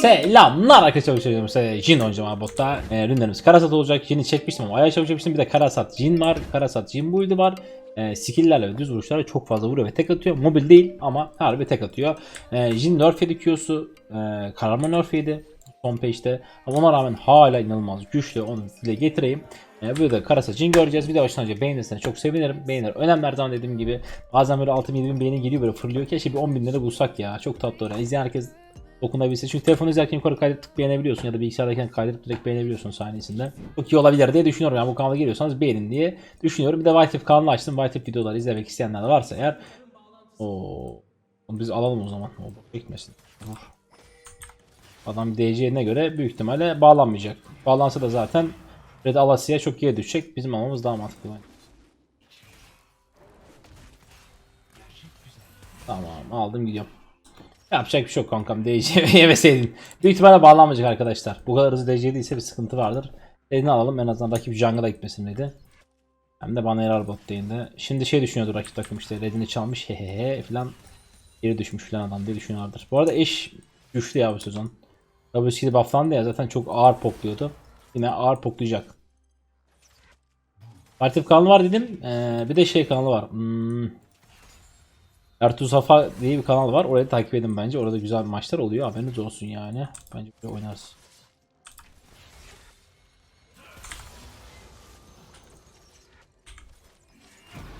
Selamlar arkadaşlar söylüyorum size Jin oynayacağım abi botta. E, ürünlerimiz Karasat olacak. Jin'i çekmiştim ama ayağı çekmiştim. Bir de Karasat Jin var. Karasat Jin build'i var. E, skill'lerle ve düz vuruşlarla çok fazla vuruyor ve tek atıyor. Mobil değil ama harbi tek atıyor. E, Jin nerf yedi Q'su. E, kararma nerf yedi son page'de. Ama ona rağmen hala inanılmaz güçlü. Onu dile getireyim. E, burada Karasat Jin göreceğiz. Bir de baştan önce beğenirseniz çok sevinirim. Beğenir önemli her zaman dediğim gibi. Bazen böyle 6 bin beğeni geliyor böyle fırlıyor. Keşke bir 10 bin lira bulsak ya. Çok tatlı oraya. İzleyen herkes dokunabilse. Çünkü telefonu izlerken yukarı kaydedip beğenebiliyorsun ya da bilgisayardayken kaydedip direkt beğenebiliyorsun saniyesinde. Çok iyi olabilir diye düşünüyorum. Yani bu kanala geliyorsanız beğenin diye düşünüyorum. Bir de White If kanalını açtım. If videoları izlemek isteyenler de varsa eğer o biz alalım o zaman. O bekmesin. Vur. Adam DC'ne göre büyük ihtimalle bağlanmayacak. Bağlansa da zaten Red Alasya'ya çok iyi düşecek. Bizim almamız daha mantıklı. bence. Tamam aldım gidiyorum. Yapacak bir şey yok kankam. DC yemeseydin. Büyük ihtimalle bağlanmayacak arkadaşlar. Bu kadar hızlı DC değilse bir sıkıntı vardır. Elini alalım en azından rakip jungle'a gitmesin dedi. Hem de bana yarar bot değindi. Şimdi şey düşünüyordu rakip takım işte redini çalmış hehehe falan. Geri düşmüş falan adam diye düşünüyorlardır. Bu arada eş güçlü ya bu sezon. WC'de bufflandı ya zaten çok ağır pokluyordu. Yine ağır poklayacak. Aktif kanalı var dedim. Ee, bir de şey kanalı var. Hmm, Ertuğrul Safa diye bir kanal var. Orayı takip edin bence. Orada güzel maçlar oluyor. Haberiniz olsun yani. Bence böyle oynarız.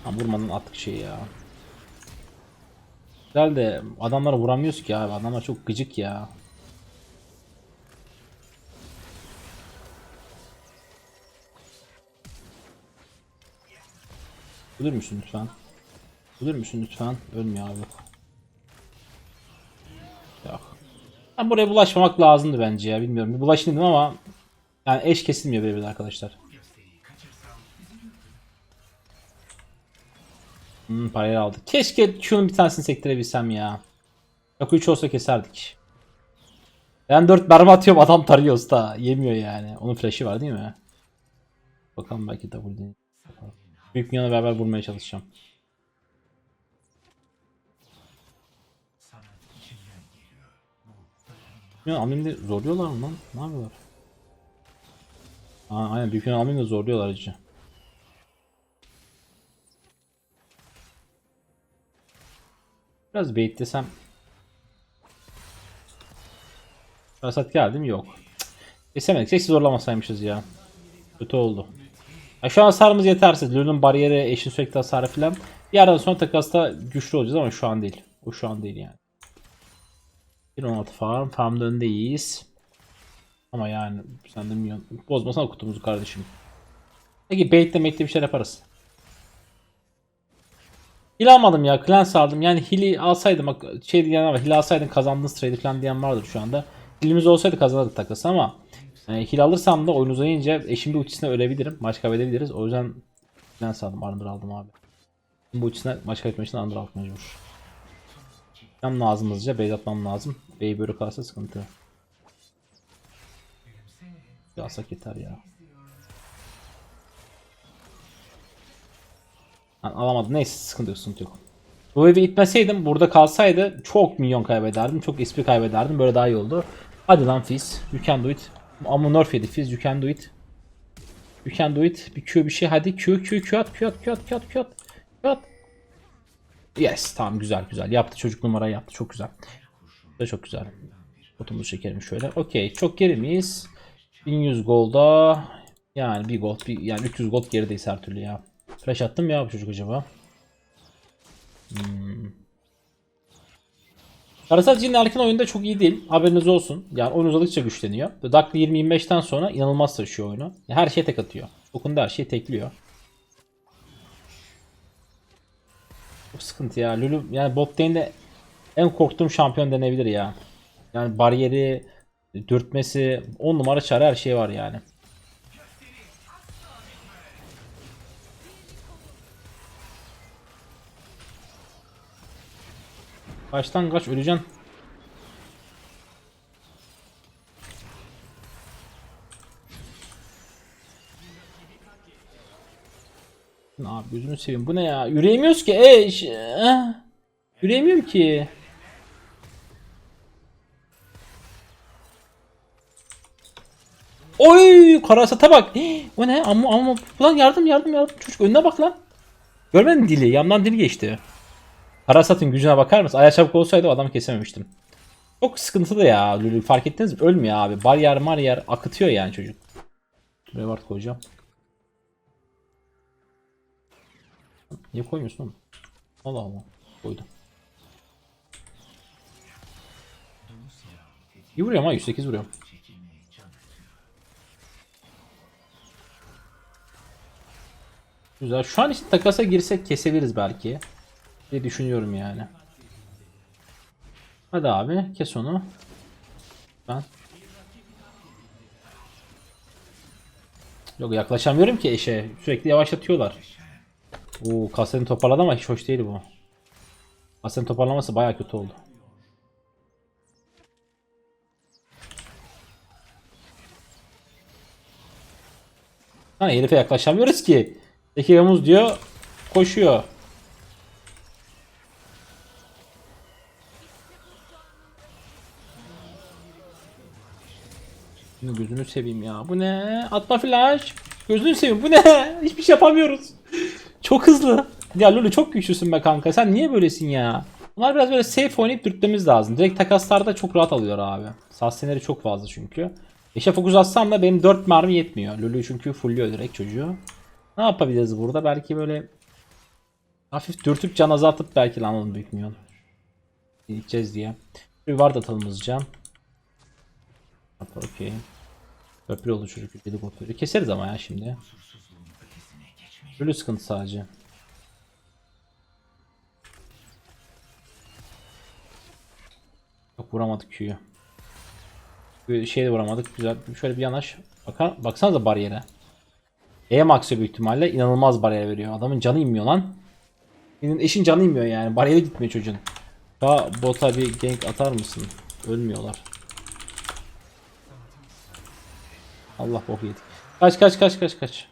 Ha, vurmadan attık şeyi ya. Güzel de adamlara vuramıyoruz ki abi. Adamlar çok gıcık ya. Ölür müsün lütfen? Ölür müsün lütfen? Ölmüyor abi. Yok. Ben buraya bulaşmamak lazımdı bence ya. Bilmiyorum. Bir bulaşayım dedim ama yani eş kesilmiyor birbirine arkadaşlar. Hmm, parayı aldık. Keşke şunun bir tanesini sektirebilsem ya. Yok 3 olsa keserdik. Ben 4 mermi atıyorum adam tarıyor usta. Yemiyor yani. Onun flash'i var değil mi? Bakalım belki burada. Büyük minyona beraber vurmaya çalışacağım. Ya Amin'i zorluyorlar mı lan? Ne yapıyorlar? Aa, aynen büyük ihtimalle Amin'i zorluyorlar acı. Biraz baitlesem. Rasat geldi mi? Yok. Kesemedik. Keşke zorlamasaymışız ya. Kötü oldu. Ya şu an hasarımız yetersiz. Lulun bariyeri, eşin sürekli hasarı falan. Bir yerden sonra takasta güçlü olacağız ama şu an değil. O şu an değil yani. 1.16 farm. Farmda öndeyiz. Ama yani sen de milyon. Bozmasana kutumuzu kardeşim. Peki baitle maitle bir şey yaparız. Hil almadım ya. Clans aldım. Yani hili alsaydım şey diyen var. Hil alsaydın kazandığınız trade falan diyen vardır şu anda. Hilimiz olsaydı kazanırdık takası ama e, hil alırsam da oyun uzayınca eşim bir ultisine ölebilirim. Maç kaybedebiliriz. O yüzden Clans aldım. Arındır aldım abi. Bu ultisine maç kaybetmek için Arındır almak mecbur. Yapmam lazım hızlıca. Base atmam lazım. Bey böyle kalırsa sıkıntı. Alsak yeter ya. Lan alamadım. Neyse sıkıntı yok sıkıntı yok. Bu evi itmeseydim burada kalsaydı çok milyon kaybederdim. Çok SP kaybederdim. Böyle daha iyi oldu. Hadi lan Fizz. You can do it. Ama nerf yedi Fizz. You can do it. You can do it. Bir Q bir şey. Hadi Q Q Q at Q at Q at Q at. Q at. Yes tamam güzel güzel. Yaptı çocuk numarayı yaptı. Çok güzel. Da çok güzel. Botumuzu çekelim şöyle. Okey. Çok geri miyiz? 1100 golda yani bir gold bir, yani 300 gold gerideyiz her türlü ya. Flash attım ya bu çocuk acaba. Hmm. Karasal Jin erken oyunda çok iyi değil. Haberiniz olsun. Yani oyun uzadıkça güçleniyor. Ve Dakika 20-25'ten sonra inanılmaz taşıyor oyunu. Her şeye tek atıyor. Okunda her şeyi tekliyor. Çok sıkıntı ya. Lulu yani bot lane'de en korktuğum şampiyon denebilir ya. Yani bariyeri, dürtmesi, 10 numara çare her şey var yani. Kaçtan kaç öleceksin. Abi gözünü seveyim. Bu ne ya? Yürüyemiyoruz ki. Eş. Eh. Yürüyemiyorum ki. Oy karasata bak. Hii, o ne? Ama ama ulan yardım yardım yardım. Çocuk önüne bak lan. Görmedin dili? Yandan dili geçti. Karasatın gücüne bakar mısın? Ayağı çabuk olsaydı o adamı kesememiştim. Çok sıkıntılı ya. Lülü fark ettiniz mi? Ölmüyor abi. Bariyer mariyer akıtıyor yani çocuk. Buraya ward koyacağım. Niye koymuyorsun oğlum? Allah Allah. Koydum. İyi vuruyorum ha 108 vuruyorum. Güzel. Şu an için takasa girsek kesebiliriz belki. diye düşünüyorum yani. Hadi abi kes onu. Ben. Yok yaklaşamıyorum ki eşe. Sürekli yavaşlatıyorlar. Oo kasetin toparladı ama hiç hoş değil bu. Kasetin toparlaması baya kötü oldu. Ha herife yaklaşamıyoruz ki. Zekiyamız diyor koşuyor. Şimdi gözünü seveyim ya. Bu ne? Atma flash. Gözünü seveyim. Bu ne? Hiçbir şey yapamıyoruz. Çok hızlı. Ya Lulu çok güçlüsün be kanka. Sen niye böylesin ya? Bunlar biraz böyle safe oynayıp dürtmemiz lazım. Direkt takaslarda çok rahat alıyor abi. Sasseneri çok fazla çünkü. Eşe fokus atsam da benim 4 mermi yetmiyor. Lulu çünkü fullüyor direkt çocuğu. Ne yapabiliriz burada? Belki böyle hafif dürtüp can azaltıp belki lan oğlum büyük milyon. Gideceğiz diye. Bir ward atalım hızlıca. Okey. Köprü oldu çocuk. Dedik köprü. Keseriz ama ya şimdi. Böyle sıkıntı sadece. Yok vuramadık Q'yu. Şey de vuramadık. Güzel. Şöyle bir yanaş. Bakar, baksanıza bariyere. E max'ı büyük ihtimalle inanılmaz bariyer veriyor. Adamın canı inmiyor lan. Senin eşin canı inmiyor yani. Bariyere gitmiyor çocuğun. Ya bota bir gank atar mısın? Ölmüyorlar. Allah bok yedik. Kaç kaç kaç kaç kaç.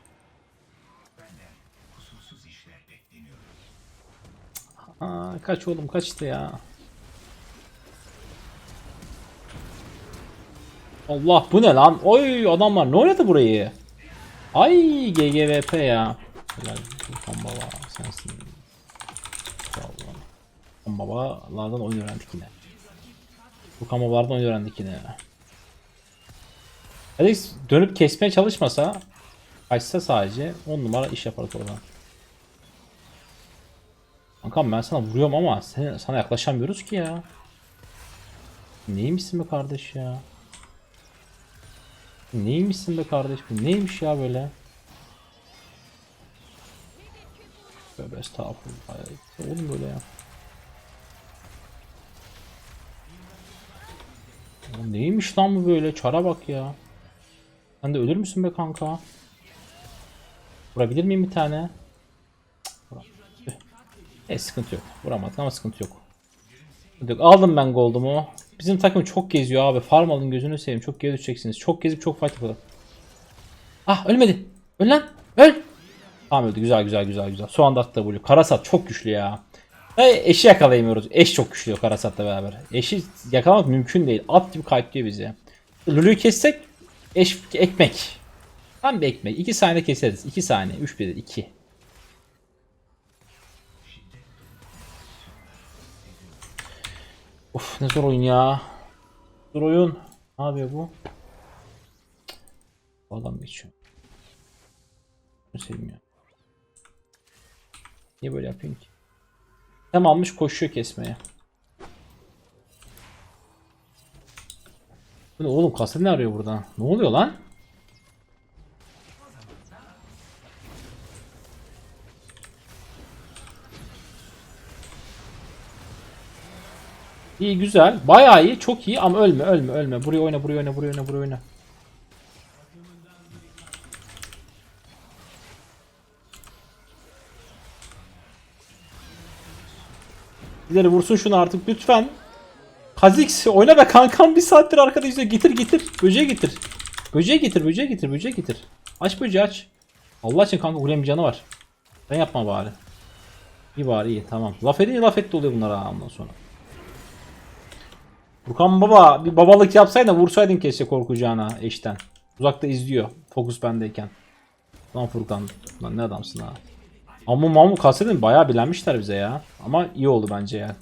Aa, kaç oğlum kaç işte ya. Allah bu ne lan? Oy adamlar ne oynadı burayı? Ay GGVP ya. Helal Furkan baba sensin. Furkan babalardan oyun öğrendik yine. Furkan babalardan oyun öğrendik yine. Alex dönüp kesmeye çalışmasa kaçsa sadece 10 numara iş yapar oradan. Kankam ben sana vuruyorum ama sen, sana yaklaşamıyoruz ki ya. Neymişsin be kardeş ya? Neymişsin be kardeş bu neymiş ya böyle? Tövbe estağfurullah. ya. Oğlum böyle ya. Oğlum neymiş lan bu böyle? Çara bak ya. Sen de ölür müsün be kanka? Vurabilir miyim bir tane? E sıkıntı yok. Vuramadık ama. Sıkıntı yok. Aldım ben goldumu. Bizim takım çok geziyor abi. Farm alın gözünü seveyim. Çok geri düşeceksiniz. Çok gezip çok fight yapalım. Ah ölmedi. Öl lan. Öl. Tamam öldü. Güzel güzel güzel güzel. Son anda attı W. Karasat çok güçlü ya. Ve eşi yakalayamıyoruz. Eş çok güçlü Karasat'la beraber. Eşi yakalamak mümkün değil. At gibi kayıtlıyor bizi. Lulu'yu kessek eş ekmek. Tam bir ekmek. 2 saniye keseriz. 2 saniye. 3 bir 2. Of ne zor oyun ya. Zor oyun. Ne yapıyor bu? Adam geçiyor. Bunu sevmiyor. Niye böyle yapayım ki? Hem almış koşuyor kesmeye. Bu ne oğlum kasa ne arıyor burada? Ne oluyor lan? İyi güzel. Bayağı iyi. Çok iyi ama ölme ölme ölme. Buraya oyna buraya oyna buraya oyna buraya oyna. İleri vursun şunu artık lütfen. Kha'Zix oyna be kankam bir saattir arkada izliyor. Getir getir. Böceği getir. Böceği getir böceği getir böceği getir. Aç böceği aç. Allah için kanka Gulem'in canı var. Sen yapma bari. İyi bari iyi tamam. Laf edince laf etti oluyor bunlar ha ondan sonra. Furkan baba bir babalık yapsaydın vursaydın keşke korkacağına eşten. Uzakta izliyor. Fokus bendeyken. Lan Furkan. Lan ne adamsın ha. Ama mamu kastettim bayağı bilenmişler bize ya. Ama iyi oldu bence ya.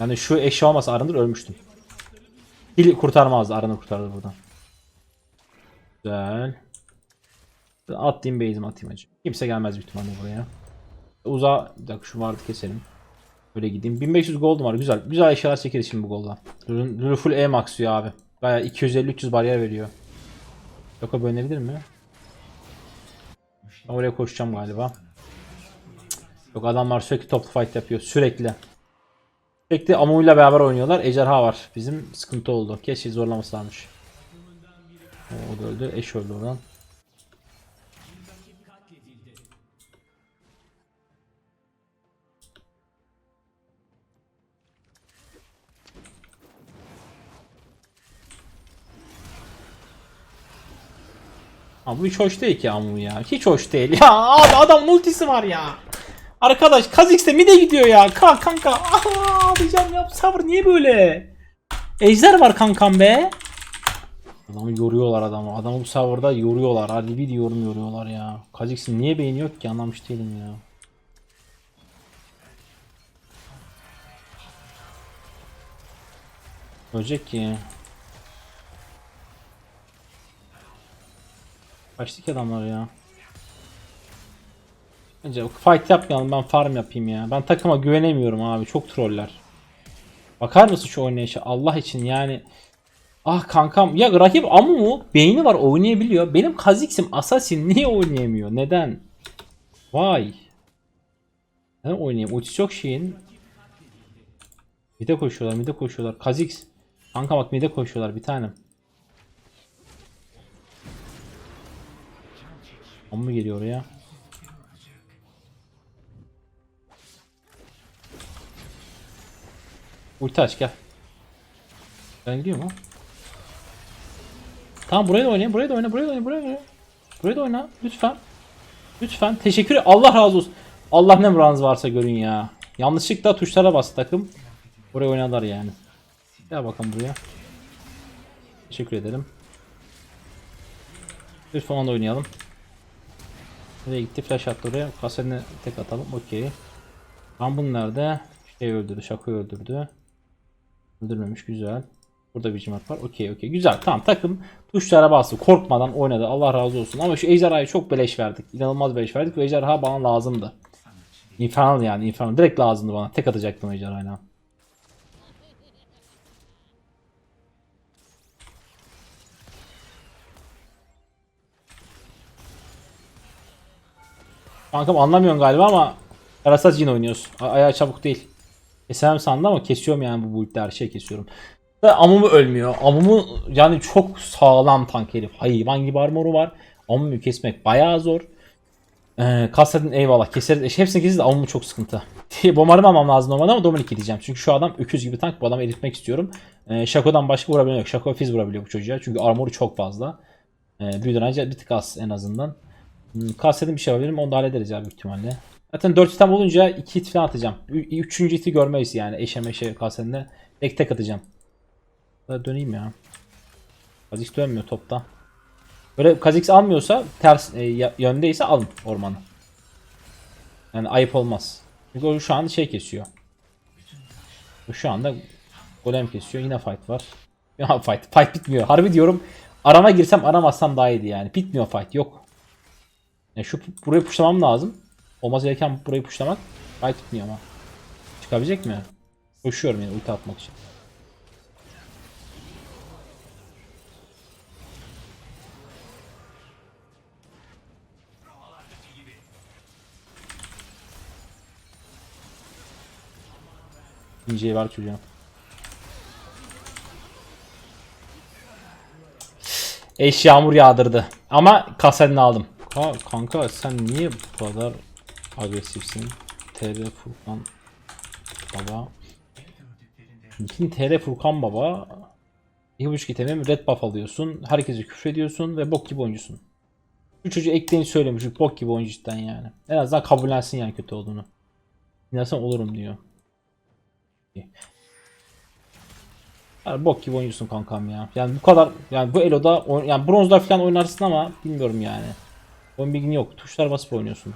Yani şu eşya olmasa Arındır ölmüştüm. Dil kurtarmazdı. Arındır kurtardı buradan. Güzel. Atlayayım base'imi atayım acı. Kimse gelmez büyük ihtimalle buraya. Uzağa bir dakika şu vardı keselim. Böyle gideyim. 1500 gold var. Güzel. Güzel eşyalar çekeriz şimdi bu golda. Lulu full E maxıyor abi. Baya 250-300 bariyer veriyor. Yok o bölünebilir mi? Ben Oraya koşacağım galiba. Yok adamlar sürekli toplu fight yapıyor. Sürekli. Sürekli Amu'yla beraber oynuyorlar. Ejderha var. Bizim sıkıntı oldu. Keşke zorlamasaymış. O da öldü. Eş öldü oradan. Abi bu hiç hoş değil ki Amu ya. Hiç hoş değil. Ya abi adam ultisi var ya. Arkadaş Kha'Zix de mide gidiyor ya. Kalk kanka. Aa, diyeceğim ya sabır niye böyle? Ejder var kankam be. Adamı yoruyorlar adamı. Adamı bu serverda yoruyorlar. Harbi bir yorum yoruyorlar ya. Kha'Zix'in niye beğeni yok ki anlamış değilim ya. Ölecek ki. Kaçtık adamlar ya. Bence fight yapmayalım ben farm yapayım ya. Ben takıma güvenemiyorum abi çok troller. Bakar mısın şu oynayışa Allah için yani. Ah kankam ya rakip Amumu beyni var oynayabiliyor. Benim Kha'Zix'im Assassin niye oynayamıyor? Neden? Vay. Neden oynayayım? Ultisi yok şeyin. Mide koşuyorlar mide koşuyorlar. Kha'Zix. Kanka bak mide koşuyorlar bir tanem. Amumu geliyor oraya. Ulti aç gel. Ben gidiyor mu? Tamam buraya da oynayın, buraya da oyna, buraya da oyna, buraya da oyna. Buraya da oyna lütfen. Lütfen. Teşekkür Allah razı olsun. Allah ne muradınız varsa görün ya. Yanlışlıkla tuşlara bastı takım. Buraya oynadılar yani. Gel bakalım buraya. Teşekkür ederim. Lütfen onu oynayalım. Nereye gitti? Flash attı oraya. Kasetini tek atalım. Okey. Rambun nerede? Şey öldürdü. Şako'yu öldürdü. Öldürmemiş. Güzel. Burada bir cimat var. Okey okey. Güzel. Tamam takım tuşlara bastı. Korkmadan oynadı. Allah razı olsun. Ama şu ejderhayı çok beleş verdik. İnanılmaz beleş verdik. Ve ejderha bana lazımdı. Infernal yani. Infernal. Direkt lazımdı bana. Tek atacaktım ejderhayla. Kankam anlamıyorsun galiba ama Karasat Jin oynuyoruz. Ayağı çabuk değil. Kesemem sandım ama kesiyorum yani bu build'de her şey kesiyorum. Ve Amumu ölmüyor. Amumu yani çok sağlam tank herif. Hayvan gibi armoru var. Amumu'yu kesmek bayağı zor. Ee, Kassadin eyvallah keseriz. E, hepsini keseriz de Amumu çok sıkıntı. Bombarım almam lazım normalde ama Dominik diyeceğim. Çünkü şu adam öküz gibi tank. Bu adamı eritmek istiyorum. Ee, Shaco'dan başka vurabilen yok. Shaco Fizz vurabiliyor bu çocuğa. Çünkü armoru çok fazla. Ee, büyüden önce bir tık az en azından. Hmm, Kastettiğim bir şey yapabilirim. Onu da hallederiz ya büyük ihtimalle. Zaten 4 item olunca 2 hit falan atacağım. 3. hiti görmeyiz yani. Eşe meşe kasetinde. Tek tek atacağım. Böyle döneyim ya. Kha'Zix dönmüyor topta. Böyle Kha'Zix almıyorsa ters e, yöndeyse alın ormanı. Yani ayıp olmaz. Çünkü o şu an şey kesiyor. Şu anda golem kesiyor. Yine fight var. Ya fight. Fight bitmiyor. Harbi diyorum. Arama girsem aramazsam daha iyiydi yani. Bitmiyor fight. Yok. Ya şu burayı puşlamam lazım. Olmaz gereken burayı puşlamak. Fight bitmiyor ama. Çıkabilecek mi? Koşuyorum yani ulti atmak için. İnceyi var çocuğum. Eş yağmur yağdırdı. Ama kasetini aldım. Ka kanka sen niye bu kadar agresifsin? TR Furkan Baba. Nikin TR Furkan Baba. 2.5 itemim red buff alıyorsun. Herkese küfür ediyorsun ve bok gibi oyuncusun. Bu çocuğu ekleyin söylemiş. Bok gibi oyuncu cidden yani. En azından kabullensin yani kötü olduğunu. İnanırsan olurum diyor. Yani bok gibi oynuyorsun kankam ya. Yani bu kadar yani bu Elo'da yani bronzda falan oynarsın ama bilmiyorum yani. Oyun bilgin yok. Tuşlar basıp oynuyorsun.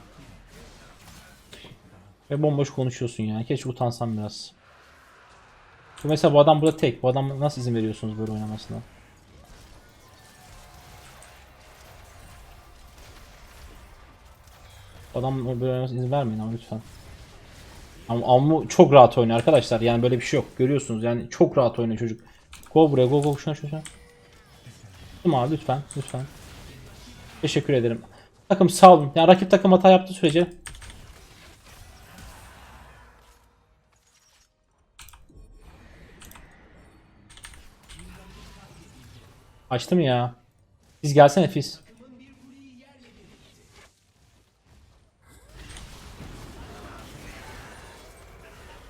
Ve bomboş konuşuyorsun ya. Keşke utansan biraz. Bu mesela bu adam burada tek. Bu adam nasıl izin veriyorsunuz böyle oynamasına? Adam böyle oynamasına izin vermeyin ama lütfen. Ama Ammu çok rahat oynuyor arkadaşlar. Yani böyle bir şey yok. Görüyorsunuz yani çok rahat oynuyor çocuk. Go buraya go go şuna şuna. Tamam lütfen lütfen. Teşekkür ederim. Takım sağ olun. Yani rakip takım hata yaptığı sürece Açtım ya. Biz gelsene Fizz.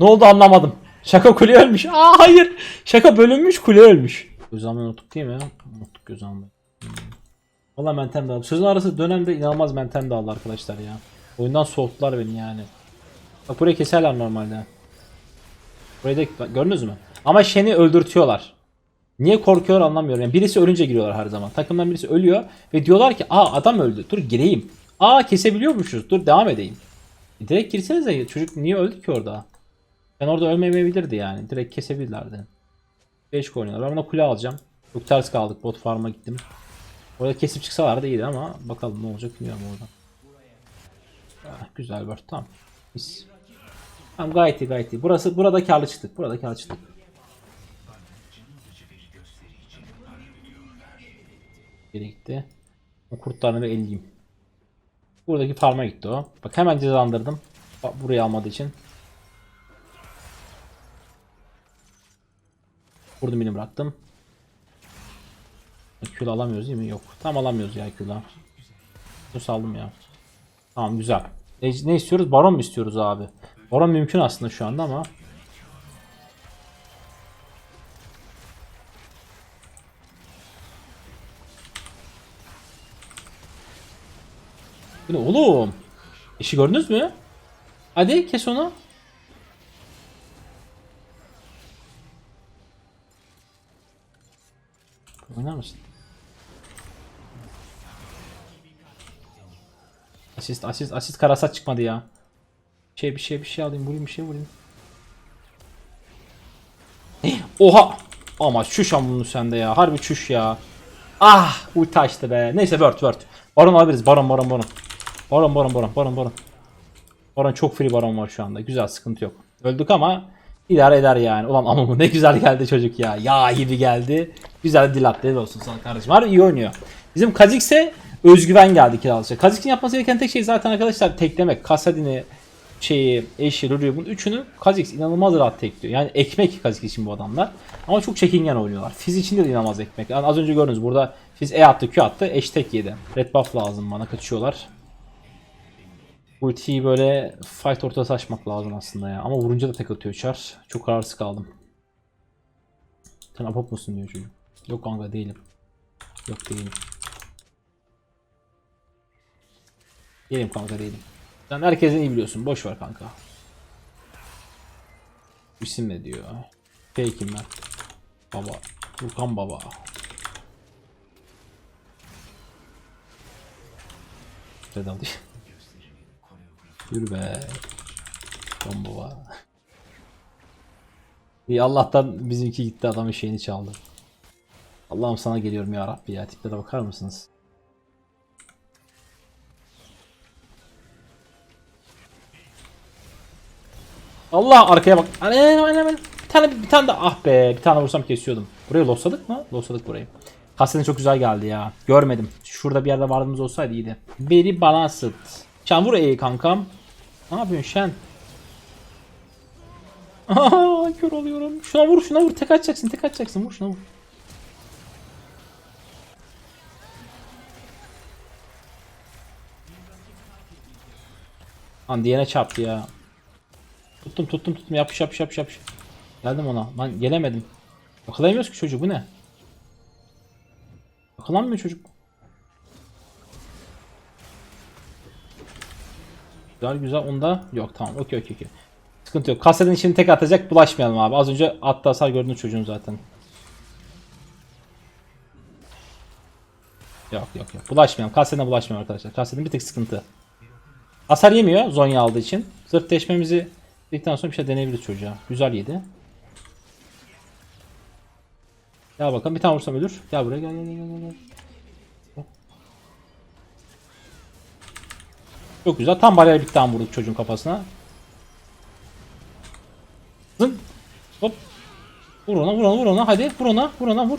Ne oldu anlamadım. Şaka kule ölmüş. Aa hayır. Şaka bölünmüş kule ölmüş. Göz almayı unuttuk değil mi? Unuttuk göz almayı. Hmm. Valla mentem de aldı. Sözün arası dönemde inanılmaz mentem de aldı arkadaşlar ya. Oyundan soğuttular beni yani. Bak burayı keserler normalde. Burayı da gördünüz mü? Ama Shen'i öldürtüyorlar. Niye korkuyorlar anlamıyorum. Yani birisi ölünce giriyorlar her zaman. Takımdan birisi ölüyor ve diyorlar ki aa adam öldü. Dur gireyim. Aa kesebiliyormuşuz. Dur devam edeyim. E, direkt girsenize çocuk niye öldü ki orada? Ben orada ölmeyebilirdi yani. Direkt kesebilirlerdi. 5 oynuyorlar. Ben buna kule alacağım. Çok ters kaldık. Bot farm'a gittim. Orada kesip çıksalar da iyiydi ama bakalım ne olacak bilmiyorum orada. Ah, güzel bir tamam. Mis. Tamam gayet iyi gayet iyi. Burası burada karlı çıktık. Burada karlı çıktık. Geri gitti. O kurtlarını bir elleyeyim. Buradaki farma gitti o. Bak hemen cezalandırdım. Bak burayı almadığı için. Vurdum beni bıraktım. Kül alamıyoruz değil mi? Yok. Tam alamıyoruz ya külü. Bu saldım ya. Tamam güzel. Ne, ne istiyoruz? Baron mu istiyoruz abi? Baron mümkün aslında şu anda ama. Oğlum? İşi gördünüz mü? Hadi kes onu. Asist asist asist karasat çıkmadı ya. Şey bir şey bir şey alayım vurayım bir şey vurayım. Oha! Ama çüş bunu sende ya. Harbi çüş ya. Ah! Ulti açtı be. Neyse word word. Baron alabiliriz. Baron baron baron. Baron baron baron baron baron. Baron çok free baron var şu anda. Güzel sıkıntı yok. Öldük ama idare eder yani. Ulan ama bu ne güzel geldi çocuk ya. Yağ gibi geldi. Güzel dil. Helal olsun sana kardeşim. Harbi iyi oynuyor. Bizim Kazikse özgüven geldi kiralıkça. Kazik'in yapması gereken tek şey zaten arkadaşlar teklemek. Kasadin'i, şeyi, eşi, Ruryu bunun üçünü Kha'Zix inanılmaz rahat tekliyor. Yani ekmek Kha'Zix için bu adamlar. Ama çok çekingen oynuyorlar. Fizz için de inanılmaz ekmek. Yani az önce gördünüz burada Fizz E attı, Q attı, eş tek yedi. Red buff lazım bana kaçıyorlar. Ultiyi böyle fight ortası açmak lazım aslında ya. Ama vurunca da tek atıyor Char. Çok kararsız kaldım. Sen apop musun diyor çocuk. Yok kanka değilim. Yok değilim. Değilim kanka değilim. Sen herkesin iyi biliyorsun. Boş ver kanka. İsim ne diyor? Fake'im ben. Baba. Furkan baba. Red. Yürü be. Furkan baba. İyi Allah'tan bizimki gitti adamın şeyini çaldı. Allah'ım sana geliyorum ya Rabbi ya tiplere bakar mısınız? Allah arkaya bak. Bir tane bir tane de ah be bir tane vursam kesiyordum. Burayı losladık mı? Losladık burayı. Kasetin çok güzel geldi ya. Görmedim. Şurada bir yerde vardığımız olsaydı iyiydi. Beri bana sıt. Şen vur E'yi kankam. Ne yapıyorsun Şen? Kör oluyorum. Şuna vur şuna vur. Tek atacaksın tek atacaksın. Vur şuna vur. Lan diyene çarptı ya. Tuttum tuttum tuttum yapış yapış yapış yapış. Geldim ona. Lan gelemedim. Yakalayamıyoruz ki çocuğu bu ne? Yakalanmıyor çocuk. Güzel güzel onda yok tamam okey okey okey. Sıkıntı yok. Kasedin şimdi tek atacak bulaşmayalım abi. Az önce attı hasar gördün çocuğun zaten. Yok yok yok. Bulaşmayalım. Kasedin'e bulaşmayalım arkadaşlar. Kasedin bir tek sıkıntı. Hasar yemiyor Zonya aldığı için. Zırh deşmemizi dedikten sonra bir şey deneyebiliriz çocuğa. Güzel yedi. Gel bakalım bir tane vursam ölür. Gel buraya gel gel gel gel. gel. Çok güzel. Tam bariyer bir tane vurduk çocuğun kafasına. Zın. Hop. Vur ona vur ona vur ona. Hadi vur ona vur ona vur.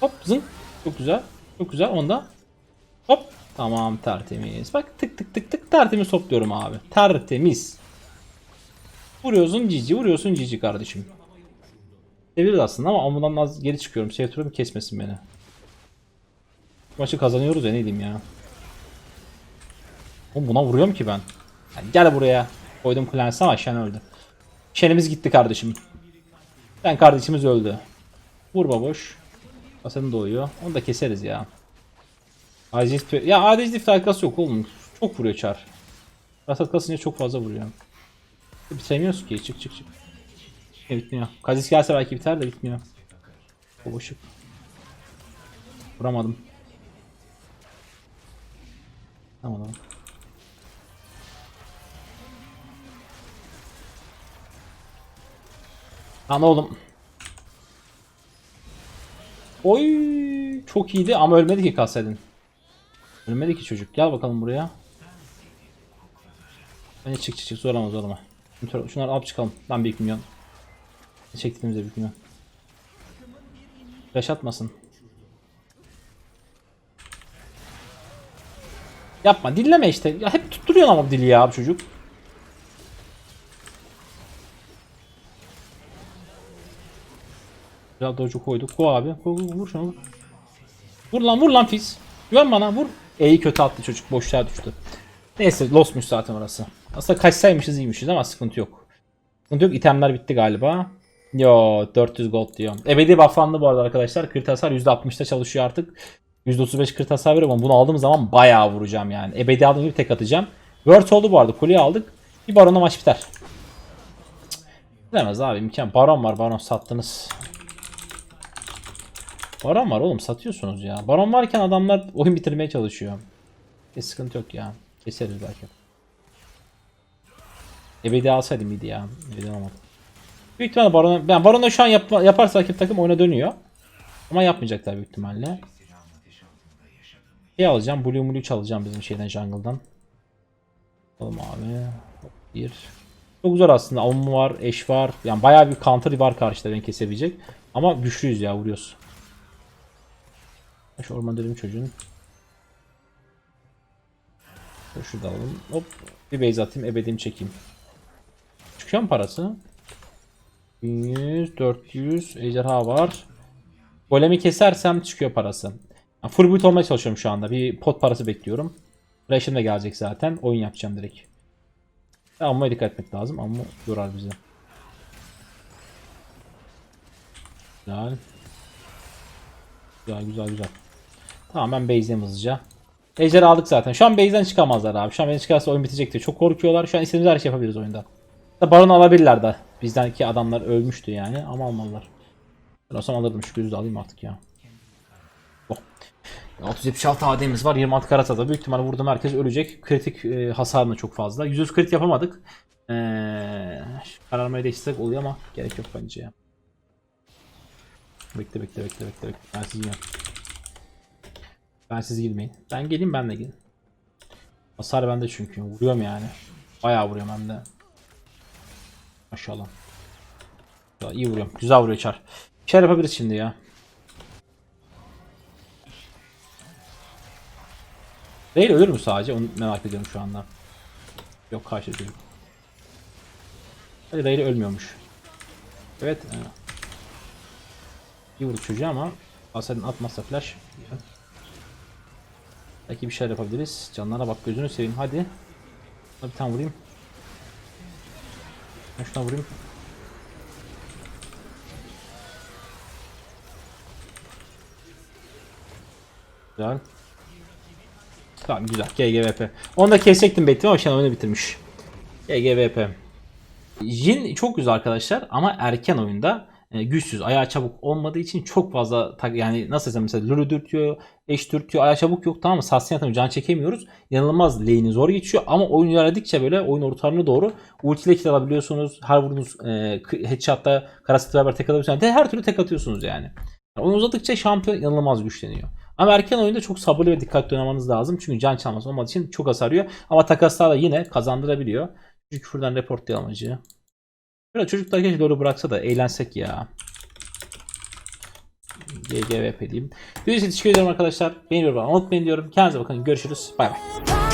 Hop zın. Çok güzel. Çok güzel. Onda. Hop. Tamam tertemiz. Bak tık tık tık tık tertemiz topluyorum abi. Tertemiz. Vuruyorsun cici. Vuruyorsun cici kardeşim. Seviyoruz aslında ama ondan az geri çıkıyorum. Sevtürüm kesmesin beni. Maçı kazanıyoruz ya ne diyeyim ya. Oğlum buna vuruyorum ki ben. Yani gel buraya. Koydum Clans'ı ama Shen öldü. Shen'imiz gitti kardeşim. Sen kardeşimiz öldü. Vur baboş. Hasan'ın doğuyor. Onu da keseriz ya. Aciz ya aciz dif alakası yok oğlum. Çok vuruyor çar. Rasat kasınca çok fazla vuruyor. Bitiremiyoruz ki. Çık çık çık. E, bitmiyor. Kazis gelse belki biter de bitmiyor. O boşluk. Vuramadım. Tamam tamam. Lan oğlum. Oy çok iyiydi ama ölmedi ki Kassedin. Ölmedi ki çocuk. Gel bakalım buraya. Bence çık çık çık zorlama zorlama. Şunları şunları alıp çıkalım. Lan bir milyon. Çektiğimizde bir milyon. Flash atmasın. Yapma dilleme işte. Ya hep tutturuyorsun ama dili ya çocuk. Biraz dojo koyduk. Ko abi. Ko, ko, vur şunu. Vur lan vur lan Fizz. Güven bana vur. E'yi kötü attı çocuk. Boşluğa düştü. Neyse lostmuş zaten orası. Aslında kaçsaymışız iyiymişiz ama sıkıntı yok. Sıkıntı yok. İtemler bitti galiba. Yo 400 gold diyor. Ebedi bufflandı bu arada arkadaşlar. Crit hasar %60'da çalışıyor artık. %35 crit hasar veriyor ama bunu aldığım zaman bayağı vuracağım yani. Ebedi aldığım gibi tek atacağım. Word oldu bu arada. Kuleyi aldık. Bir barona maç biter. Bilemez abi imkan. Baron var baron sattınız. Baron var oğlum satıyorsunuz ya. Baron varken adamlar oyun bitirmeye çalışıyor. E sıkıntı yok ya. Keseriz belki. Ebedi alsaydım iyiydi ya. Ebedi alamadım. Büyük ihtimalle Baron'a ben Baron'a şu an yap, yaparsa rakip takım oyuna dönüyor. Ama yapmayacaklar büyük ihtimalle. Şey alacağım. Blue Blue çalacağım bizim şeyden jungle'dan. Alalım abi. Hop, Bir. Çok zor aslında. Avum var, eş var. Yani bayağı bir counter var karşıda beni kesebilecek. Ama güçlüyüz ya vuruyoruz. Şu orman dedim çocuğun. Şurada alalım. Hop. Bir base atayım. Ebediğimi çekeyim. Çıkıyor parası? 1100, 400, ejderha var. Golemi kesersem çıkıyor parası. Full boot olmaya çalışıyorum şu anda. Bir pot parası bekliyorum. Ration da gelecek zaten. Oyun yapacağım direkt. Amma dikkat etmek lazım. Amma yorar bizi. Güzel. Güzel güzel güzel. Tamam ben base'deyim hızlıca. Ejder aldık zaten. Şu an base'den çıkamazlar abi. Şu an beni çıkarsa oyun bitecektir. Çok korkuyorlar. Şu an istediğimiz her şey yapabiliriz oyunda. Baron alabilirler de. Bizdeki adamlar ölmüştü yani ama almalılar. Ben olsam alırdım şu gözü de alayım artık ya. Oh. 676 AD'miz var. 26 karatada. Büyük ihtimalle vurdum herkes ölecek. Kritik e, hasarını çok fazla. 100 krit yapamadık. Ee, kararmaya değiştirsek oluyor ama gerek yok bence ya. Bekle bekle bekle bekle bekle. Ben siz girmem. Ben siz girmeyin. Ben geleyim ben de gelin. Hasar bende çünkü. Vuruyorum yani. Bayağı vuruyorum hem de. Maşallah. Ya, iyi vuruyorum. Güzel vuruyor Çar. Bir şeyler yapabiliriz şimdi ya. Değil ölür mü sadece? Onu merak ediyorum şu anda. Yok karşı çocuk. Hadi Rayleigh ölmüyormuş. Evet. e, İyi vurdu çocuğu ama Asad'ın atmazsa flash. Belki bir şeyler yapabiliriz. Canlara bak gözünü seveyim hadi. Bir tane vurayım. Ben şuna vurayım. Güzel. Tamam güzel. GGVP. Onu da kesecektim bekledim ama an oyunu bitirmiş. GGVP. Jin çok güzel arkadaşlar ama erken oyunda güçsüz, ayağı çabuk olmadığı için çok fazla yani nasıl desem mesela Lulu dürtüyor, eş dürtüyor, ayağı çabuk yok tamam mı? Sassy atamıyor, can çekemiyoruz. İnanılmaz lane'i zor geçiyor ama oyun ilerledikçe böyle oyun ortamına doğru ultiyle kill alabiliyorsunuz. Her vurduğunuz e, headshot'ta karasatı beraber tek atabiliyorsunuz. Yani her türlü tek atıyorsunuz yani. yani oyun uzadıkça şampiyon inanılmaz güçleniyor. Ama erken oyunda çok sabırlı ve dikkatli oynamanız lazım. Çünkü can çalması olmadığı için çok hasar yiyor. Ama takaslarla yine kazandırabiliyor. Çünkü küfürden reportlayalım acı. Böyle çocuklar keşke doğru bıraksa da eğlensek ya. GGVP diyeyim. Bir teşekkür ederim arkadaşlar. Beni bir unutmayın diyorum. Kendinize bakın. Görüşürüz. Bay bay.